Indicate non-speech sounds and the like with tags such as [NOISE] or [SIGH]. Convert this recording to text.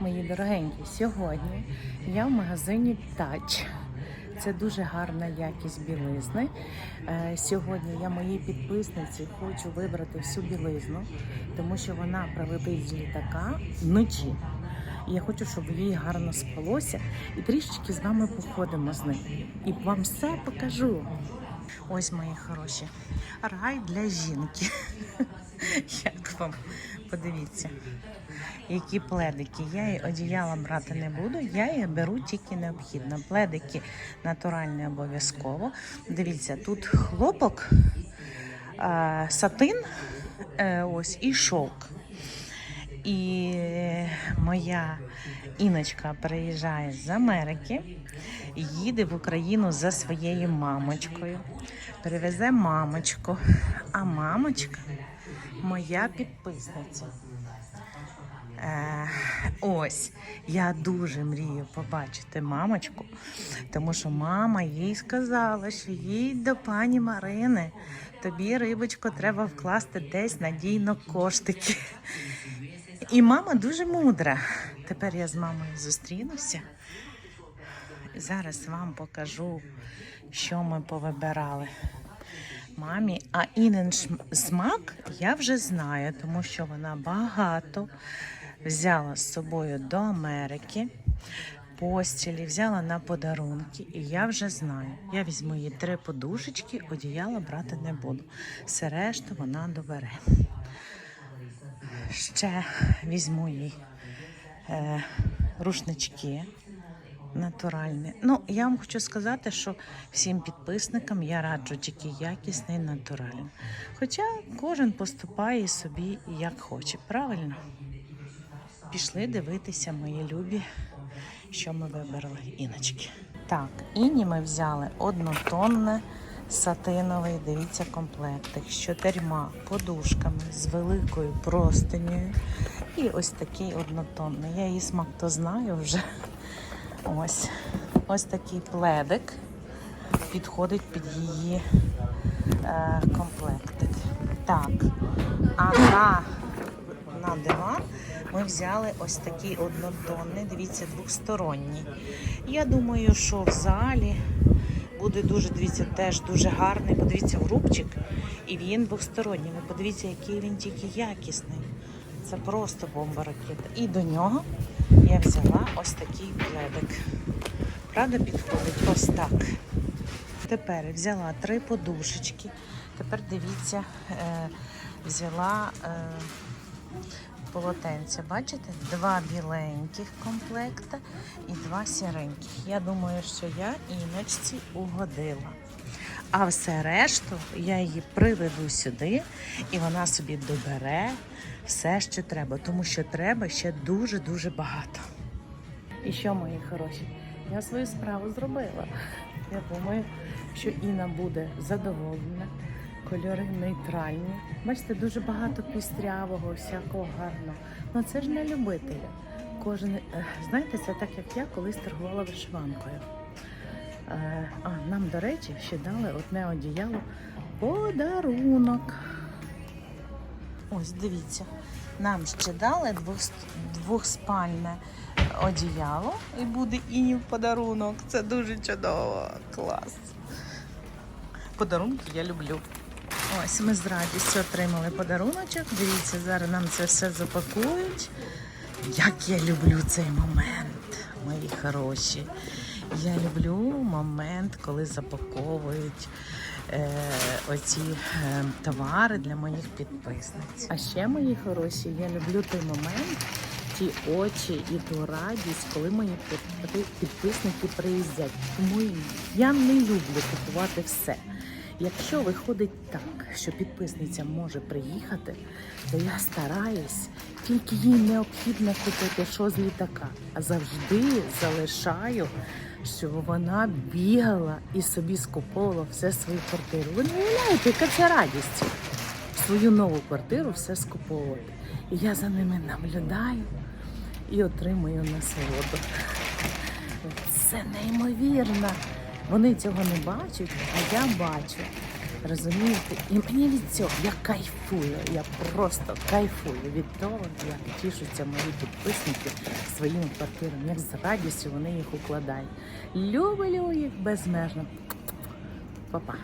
Мої дорогенькі, сьогодні я в магазині Тач. Це дуже гарна якість білизни. Е, Сьогодні я моїй підписниці хочу вибрати всю білизну, тому що вона прилетить з літака вночі. Я хочу, щоб їй гарно спалося, і трішечки з вами походимо з ним. І вам все покажу. Ось мої хороші. Рай для жінки. [LAUGHS] Як вам? Подивіться, які пледики. Я і одіяла брати не буду, я їх беру тільки необхідно. Пледики натуральні обов'язково. Дивіться, тут хлопок, сатин, е, ось і шовк. І моя Іночка приїжджає з Америки, їде в Україну за своєю мамочкою, привезе мамочку, а мамочка моя підписниця. Е, ось я дуже мрію побачити мамочку, тому що мама їй сказала, що їй до пані Марини. Тобі, рибочко, треба вкласти десь надійно коштики. І мама дуже мудра. Тепер я з мамою зустрінуся. Зараз вам покажу, що ми повибирали мамі. А Інен смак я вже знаю, тому що вона багато взяла з собою до Америки. Постілі взяла на подарунки, і я вже знаю. Я візьму їй три подушечки, одіяла брати не буду. Все решту вона добере. Ще візьму їй е, рушнички натуральні. Ну, я вам хочу сказати, що всім підписникам я раджу тільки якісний натуральний. Хоча кожен поступає собі як хоче, правильно? Пішли дивитися, мої любі, що ми вибрали іночки. Так, іні ми взяли однотонне сатиновий, дивіться, комплектик з чотирма подушками, з великою простинею. І ось такий однотонний. Я її смак то знаю вже. Ось. Ось такий пледик підходить під її е, комплектик. Так. А на, на диван ми взяли ось такий однотонний, дивіться, двохсторонній. Я думаю, що в залі буде дуже, дивіться, теж дуже гарний. Подивіться в рубчик. І він двохсторонній. Ви подивіться, який він тільки якісний. Це просто бомба ракета. І до нього я взяла ось такий пледик. Правда, підходить ось так. Тепер взяла три подушечки. Тепер дивіться, е, взяла е, полотенця. Бачите? Два біленьких комплекта і два сіреньких. Я думаю, що я іночці угодила. А все решту я її приведу сюди, і вона собі добере все, що треба, тому що треба ще дуже-дуже багато. І що, мої хороші? Я свою справу зробила. Я думаю, що Інна буде задоволена. Кольори нейтральні. Бачите, дуже багато пістрявого, всякого гарного. Ну це ж не любителя. Кожен, е, знаєте, це так, як я колись торгувала вишиванкою. Е, А нам, до речі, ще дали одне одіяло подарунок. Ось дивіться, нам ще дали двох, двохспальне одіяло і буде і в подарунок. Це дуже чудово. Клас. Подарунки я люблю. Ось ми з радістю отримали подаруночок. Дивіться, зараз нам це все запакують. Як я люблю цей момент, мої хороші. Я люблю момент, коли запаковують е, оці е, товари для моїх підписниць. А ще, мої хороші, я люблю той момент, ті очі і ту радість, коли мої підписники приїздять. Тому я не люблю купувати все. Якщо виходить так, що підписниця може приїхати, то я стараюсь, тільки їй необхідно купити що з літака, а завжди залишаю, щоб вона бігала і собі скуповувала все свою квартиру. Ви не уявляєте, яка це радість свою нову квартиру все скуповувати. І я за ними наблюдаю і отримую насолоду. Це неймовірно. Вони цього не бачать, а я бачу Розумієте? І мені від цього я кайфую, я просто кайфую від того, як тішуться мої підписники своїми квартирами, як з радістю вони їх укладають. Люблю їх безмежно. Па-па.